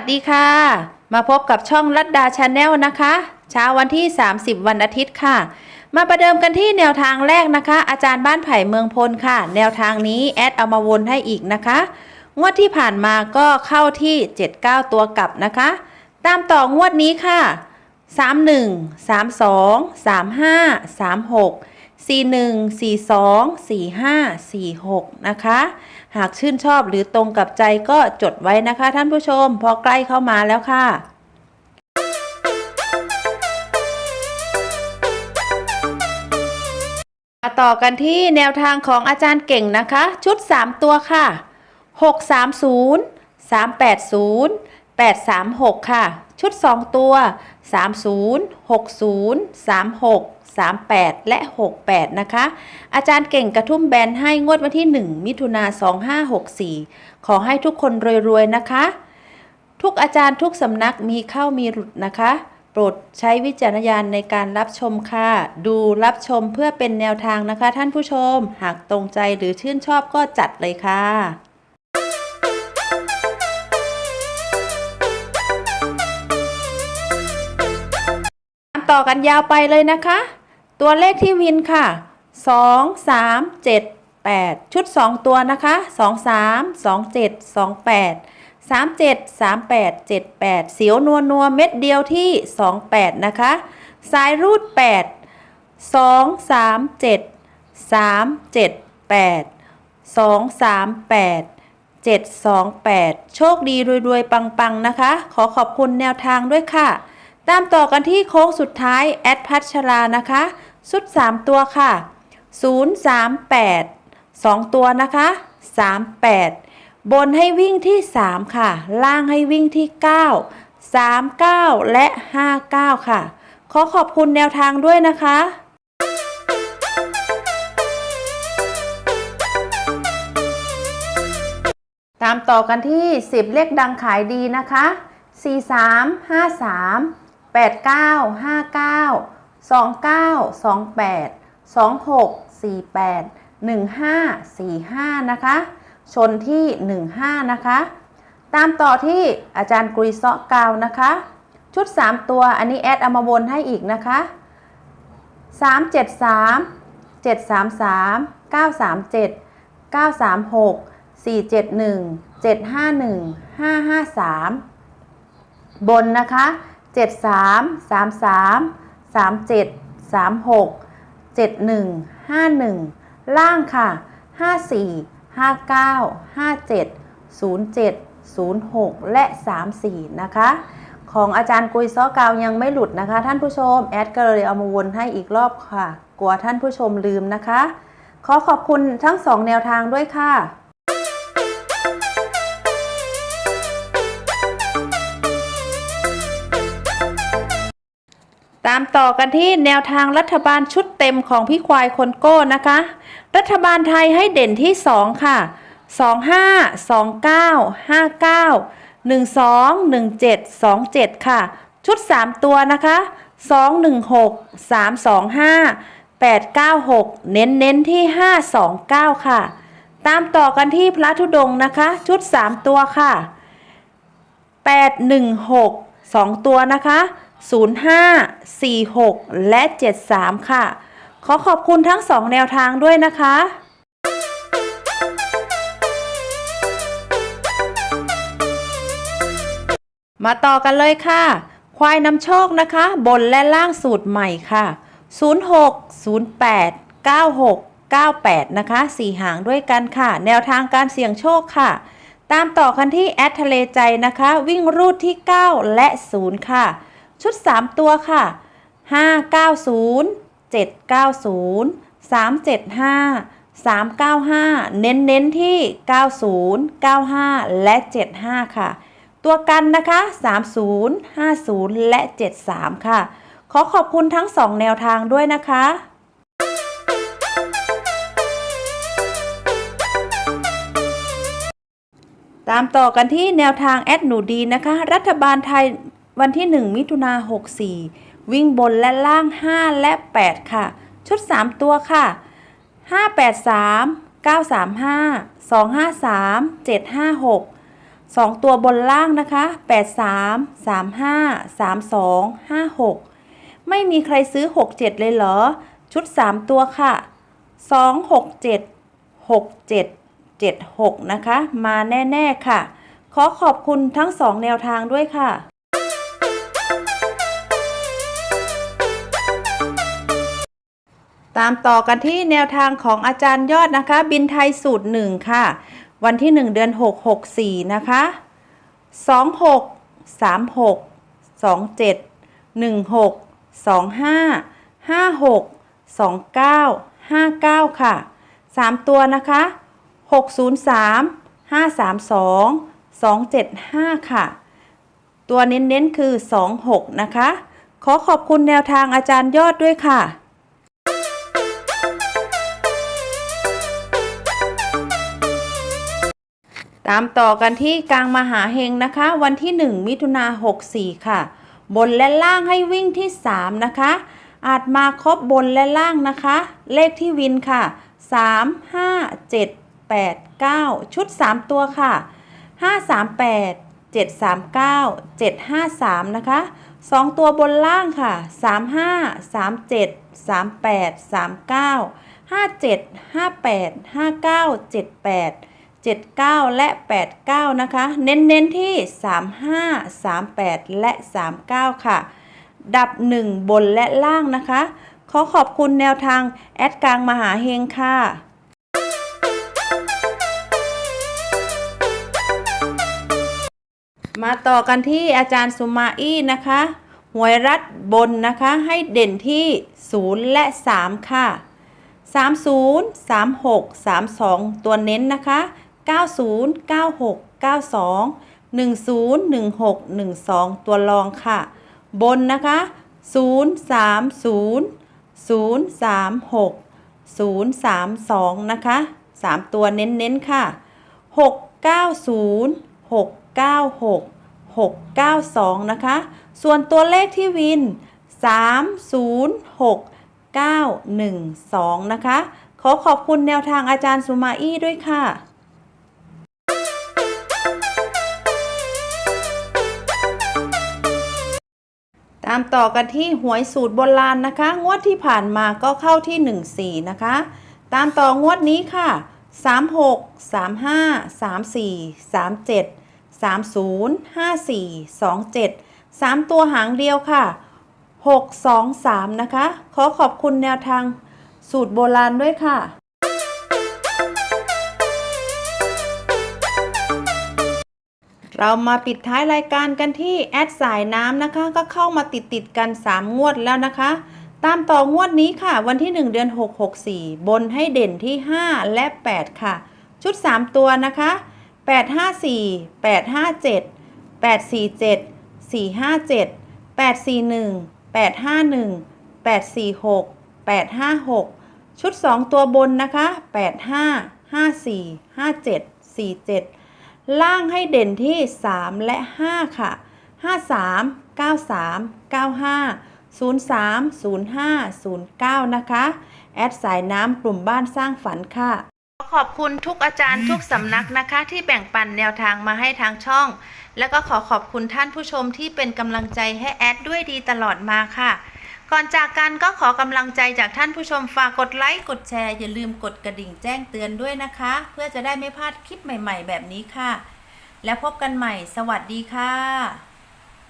วัสดีค่ะ มาพบกับช่องรัดดาชาแนลนะคะ เช้าวันที่ 30 วันอาทิตย์ค่ะ มาประเดิมกันที่แนวทางแรกนะคะ อาจารย์บ้านไผ่เมืองพลค่ะ แนวทางนี้แอดเอามาวนให้อีกนะคะ งวดที่ผ่านมาก็เข้าที่ 79 ตัวกลับนะคะ ตามต่องวดนี้ค่ะ 31 32 35 36 41 42 45 46 นะคะ หากชื่นชอบหรือตรงกับใจก็จดไว้นะคะท่านผู้ชม พอใกล้เข้ามาแล้วค่ะมาต่อกันที่แนวทางของอาจารย์เก่งนะคะ ชุด 3 ตัวค่ะ 630 380 836 ค่ะ ชุด 2 ตัว 30 60 36 38 และ 68 นะคะ อาจารย์เก่งกระทุ่มแบนให้งวดวันที่ 1 มิถุนา2564 ขอให้ทุกคนรวยๆนะคะ ทุกอาจารย์ทุกสำนักมีเข้ามีหลุดนะคะ โปรดใช้วิจารณญาณในการรับชมค่ะ ดูรับชมเพื่อเป็นแนวทางนะคะ ท่านผู้ชม หากตรงใจหรือชื่นชอบก็จัดเลยค่ะตามต่อกันยาวไปเลยนะคะ ตัวเลขที่วินค่ะ 2 3 7 8 ชุด 2 ตัวนะคะ 2 3 2 7 2 8 3 7 3 8 7 8 เสียวนัวนัวเม็ดเดียวที่ 28 นะคะ สายรูด 8 2 3 7 3 7 8 2 3 8 728 โชคดีรวยๆ ปัง ๆ นะคะ ขอขอบคุณแนวทางด้วยค่ะ ตามต่อกันที่โค้งสุดท้ายแอดพัชรานะคะ สุด 3 ตัวค่ะ 038 2 ตัวนะคะ 38 บนให้วิ่งที่ 3 ค่ะ ล่างให้วิ่งที่ 9 39 และ 59 ค่ะ ขอขอบคุณแนวทางด้วยนะคะตามต่อกันที่ 10 เลขดังขายดีนะคะ 43 53 89 59 29 28 26 48 15 45 นะคะ ชนที่ 15 นะคะ ตามต่อที่อาจารย์กรีซาะกาวนะคะ ชุด 3 ตัวอันนี้แอดเอามาวนให้อีกนะคะ 373 733 937 936 471 751 553 บนนะคะ 73 33 37 36 71 51 ล่างค่ะ 54 59 57 07 06 และ 34 นะคะ ของอาจารย์กุยซ้อกาวยังไม่หลุดนะคะ ท่านผู้ชม แอดก็เลยเอามาวนให้อีกรอบค่ะ กลัวท่านผู้ชมลืมนะคะ ขอขอบคุณทั้งสองแนวทางด้วยค่ะ ตามต่อกันที่แนวทางรัฐบาลชุดเต็มของพี่ควายคนโก้นะคะ รัฐบาลไทยให้เด่นที่ 2 ค่ะ 25 29 59 12 17 27 ค่ะ ชุด 3 ตัวนะคะ 216 325 896 เน้นเน้นที่ 529 ค่ะ ตามต่อกันที่พระธุดงค์นะคะ ชุด 3 ตัวค่ะ 816 2 ตัวนะคะ 05 46 และ 73 ค่ะ ขอขอบคุณทั้ง 2 แนวทางด้วยนะคะมาต่อกันเลยค่ะ ควายนำโชคนะคะ บนและล่างสูตรใหม่ค่ะ 06 08 96 98 นะคะ 4 หางด้วยกันค่ะ แนวทางการเสี่ยงโชคค่ะ ตามต่อกันที่แอดทะเลใจนะคะ วิ่งรูดที่ 9 และ 0 ค่ะ ชุด 3 ตัวค่ะ 590 790 375 395 เน้นเน้นๆที่ 90 95 และ 75 ค่ะ ตัวกันนะคะ 30 50 และ 73 ค่ะ ขอขอบคุณทั้ง 2 แนวทางด้วยนะคะตามต่อกันที่แนวทางแอดหนูดีนะคะ รัฐบาลไทย วันที่ 1 มิถุนา64 วิ่งบนและล่าง 5 และ 8 ค่ะ ชุด 3 ตัวค่ะ 583 935 253 756 2 ตัวบนล่างนะคะ 83 35 32 56 ไม่มีใครซื้อ 67 เลยเหรอ ชุด 3 ตัวค่ะ 2 6 7 6 7 7 6 นะคะ มาแน่ ๆ ค่ะ ขอขอบคุณทั้ง 2 แนวทางด้วยค่ะ ตามต่อกันที่แนวทางของอาจารย์ยอดนะคะ บินไทยสูตร1ค่ะ วันที่ 1 เดือน 6 64 นะคะ 26 36 27 16 25 56 29 59 ค่ะ 3 ตัวนะคะ 603 532 275 ค่ะ ตัวเน้นๆคือ 26 นะคะ ขอขอบคุณแนวทางอาจารย์ยอดด้วยค่ะ ตามต่อกันที่กลางมหาเฮงนะคะ วันที่ 1 มิถุนา64 ค่ะ บนและล่างให้วิ่งที่ 3 นะคะ อาจมาครบบนและล่างนะคะ เลขที่วินค่ะ 3 5 7 8 9 ชุด 3 ตัวค่ะ 538 739 753 นะคะ 2 ตัวบนล่างค่ะ 35 37 38 39 57 58 59 78 79 และ 89 นะคะ เน้นๆที่ 35 38 และ 39 ค่ะ ดับ 1 บนและล่างนะคะ ขอขอบคุณแนวทาง แอดกลางมหาเฮงค่ะมาต่อกันที่อาจารย์สุมาอี้นะคะหวยรัดบนนะคะให้เด่นที่ 0 และ 3 ค่ะ 30 36 32 ตัวเน้นนะคะ 90 96 92 10 16 12 ตัวรองค่ะ บนนะคะ 0 3 0 0 3 6 0 3 2 นะคะ 3 ตัวเน้นๆค่ะ 6 9 0 6 9 6 6 9 2 นะคะ ส่วนตัวเลขที่วิน 3 0 6 9 1 2 นะคะ ขอขอบคุณแนวทางอาจารย์สุมาอี้ด้วยค่ะ ตามต่อกันที่หวยสูตรโบราณนะคะ งวดที่ผ่านมาก็เข้าที่ 14 นะคะ ตามต่องวดนี้ค่ะ 36 35 34 37 30 54 27 3 ตัวหางเดียวค่ะ 6 2 3 นะคะ ขอขอบคุณแนวทางสูตรโบราณด้วยค่ะ เรามาปิดท้ายรายการกันที่แอดสายน้ำนะคะ ก็เข้ามาติดติดกัน 3 งวดแล้วนะคะ ตามต่องวดนี้ค่ะ วันที่ 1 เดือน 6 64 บนให้เด่นที่ 5 และ 8 ค่ะ ชุด 3 ตัวนะคะ 854 857 847 457 841 851 846 856 ชุด 2 ตัวบนนะคะ 85 54 57 47 ล่างให้เด่นที่ 3 และ 5 ค่ะ 53 93 95 03 05 09 นะคะ แอดสายน้ำกลุ่มบ้านสร้างฝันค่ะ ขอบคุณทุกอาจารย์ทุกสำนักนะคะ ที่แบ่งปันแนวทางมาให้ทางช่อง แล้วก็ขอขอบคุณท่านผู้ชมที่เป็นกำลังใจให้แอดด้วยดีตลอดมาค่ะ ก่อนจากกันก็ขอกำลังใจจากท่านผู้ชมฝากกดไลค์กดแชร์ อย่าลืมกดกระดิ่งแจ้งเตือนด้วยนะคะ เพื่อจะได้ไม่พลาดคลิปใหม่ ๆ แบบนี้ค่ะ แล้วพบกันใหม่ สวัสดีค่ะ